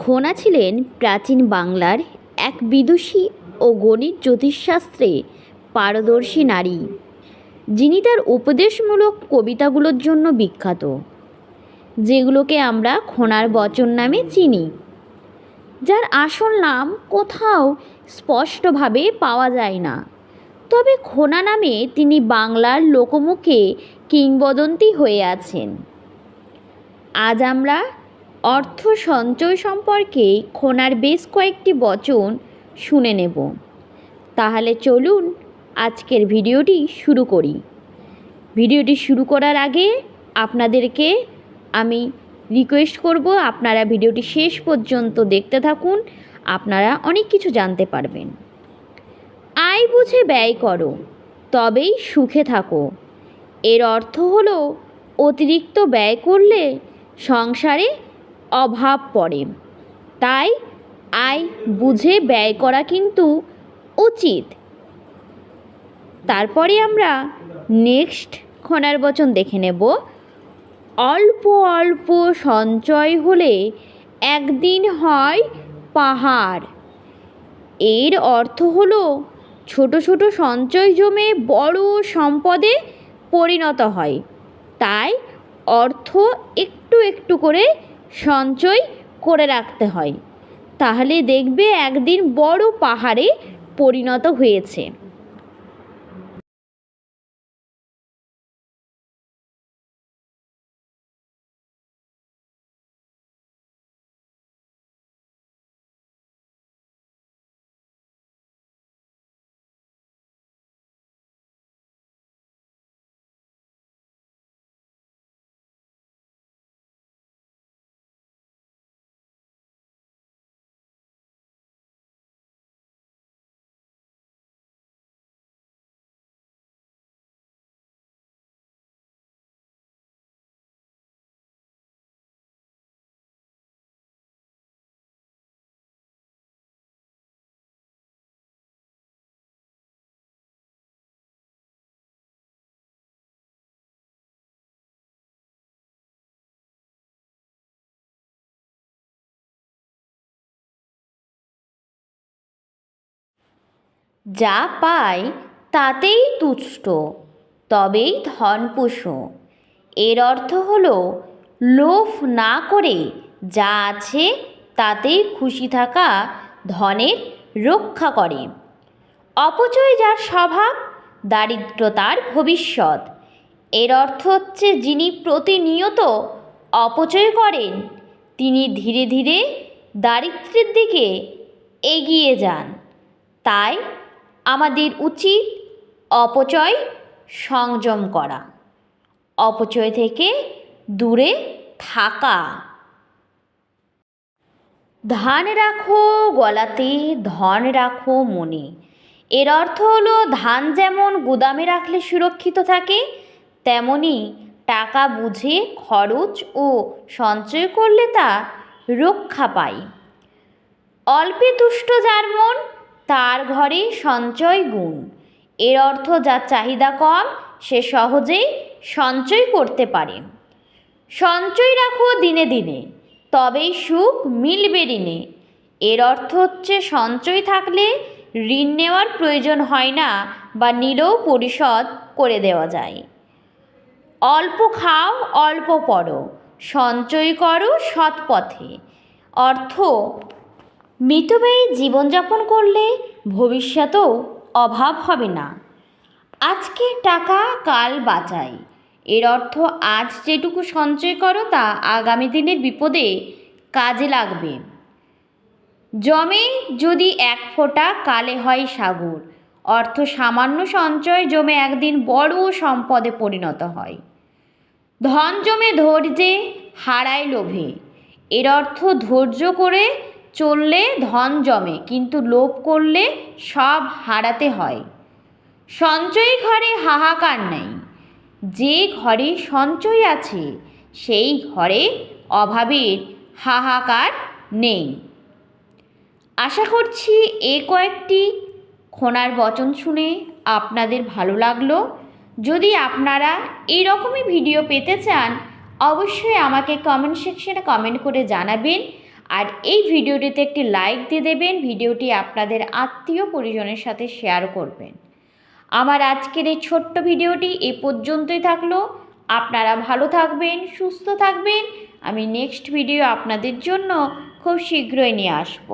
খোনা ছিলেন প্রাচীন বাংলার এক বিদুষী ও গণিত জ্যোতিষশাস্ত্রে পারদর্শী নারী, যিনি তার উপদেশমূলক কবিতাগুলোর জন্য বিখ্যাত, যেগুলোকে আমরা খোনার বচন নামে চিনি, যার আসল নাম কোথাও স্পষ্টভাবে পাওয়া যায় না। তবে খোনা নামে তিনি বাংলার লোকমুখে কিংবদন্তি হয়ে আছেন। আজ আমরা অর্থ সঞ্চয় সম্পর্কে খোনার বেশ কয়েকটি বচন শুনে নেব। তাহলে চলুন আজকের ভিডিওটি শুরু করি। ভিডিওটি শুরু করার আগে আপনাদেরকে আমি রিকোয়েস্ট করব, আপনারা ভিডিওটি শেষ পর্যন্ত দেখতে থাকুন, আপনারা অনেক কিছু জানতে পারবেন। আয় বুঝে ব্যয় করো, তবেই সুখে থাকো। এর অর্থ হলো অতিরিক্ত ব্যয় করলে সংসারে অভাব পড়ে। তাই আয় বুঝে ব্যয় করা কিন্তু উচিত। তারপরে আমরা নেক্সট খনার বচন দেখে নেব। অল্প অল্প সঞ্চয় হলে একদিন হয় পাহাড়। এর অর্থ হলো ছোট ছোট সঞ্চয় জমে বড় সম্পদে পরিণত হয়। তাই অর্থ একটু একটু করে সঞ্চয় করে রাখতে হয়। তাহলে দেখবে একদিন বড় পাহাড়ে পরিণত হয়েছে। যা পায় তাতেই তুষ্ট, তবেই ধন পুষো। এর অর্থ হলো, লোভ না করে যা আছে তাতেই খুশি থাকা ধনের রক্ষা করে। অপচয় যার স্বভাব, দারিদ্রতার ভবিষ্যৎ। এর অর্থ হচ্ছে, যিনি প্রতিনিয়ত অপচয় করেন, তিনি ধীরে ধীরে দারিদ্র্যের দিকে এগিয়ে যান। তাই আমাদের উচিত অপচয় সংযম করা। অপচয় থেকে দূরে থাকা। ধান রাখো গলাতে, ধন রাখো মনে। এর অর্থ হলো, ধান যেমন গুদামে রাখলে সুরক্ষিত থাকে, তেমনি টাকা বুঝে, খরচ ও সঞ্চয় করলে তা রক্ষা পায়। অল্পে তুষ্ট যার মন তার ঘরে সঞ্চয় গুণ। এর অর্থ যার চাহিদা কম, সে সহজেই সঞ্চয় করতে পারে। সঞ্চয় রাখো দিনে দিনে, তবেই সুখ মিলবে ঋণে। এর অর্থ হচ্ছে, সঞ্চয় থাকলে ঋণ নেওয়ার প্রয়োজন হয় না বা নিলেও পরিশোধ করে দেওয়া যায়। অল্প খাও, অল্প পড়ো, সঞ্চয় করো সৎ পথে। অর্থ মিতব্যয়ী জীবনযাপন করলে ভবিষ্যতেও অভাব হবে না। আজকে টাকা কাল বাঁচাই। এর অর্থ আজ যেটুকু সঞ্চয় করো তা আগামী দিনের বিপদে কাজে লাগবে। জমে যদি এক ফোঁটা কালে হয় সাগর, অর্থ সামান্য সঞ্চয় জমে একদিন বড় সম্পদে পরিণত হয়। ধন জমে ধৈর্যে হারায় লোভে, এর অর্থ ধৈর্য করে চললে ধন জমে, কিন্তু লোভ করলে সব হারাতে হয়। সঞ্চয় ঘরে হাহাকার নেই। যে ঘরে সঞ্চয় আছে, সেই ঘরে অভাবের হাহাকার নেই। আশা করছি এ কয়েকটি খোনার বচন শুনে আপনাদের ভালো লাগল। যদি আপনারা এই রকমই ভিডিও পেতে চান, অবশ্যই আমাকে কমেন্ট সেকশনে কমেন্ট করে জানাবেন। আর এই ভিডিওটিতে একটি লাইক দিয়ে দেবেন, ভিডিওটি আপনাদের আত্মীয় পরিজনের সাথে শেয়ার করবেন। আমার আজকের এই ছোট্ট ভিডিওটি এ পর্যন্তই থাকল। আপনারা ভালো থাকবেন, সুস্থ থাকবেন। আমি নেক্সট ভিডিও আপনাদের জন্য খুব শীঘ্রই নিয়ে আসব।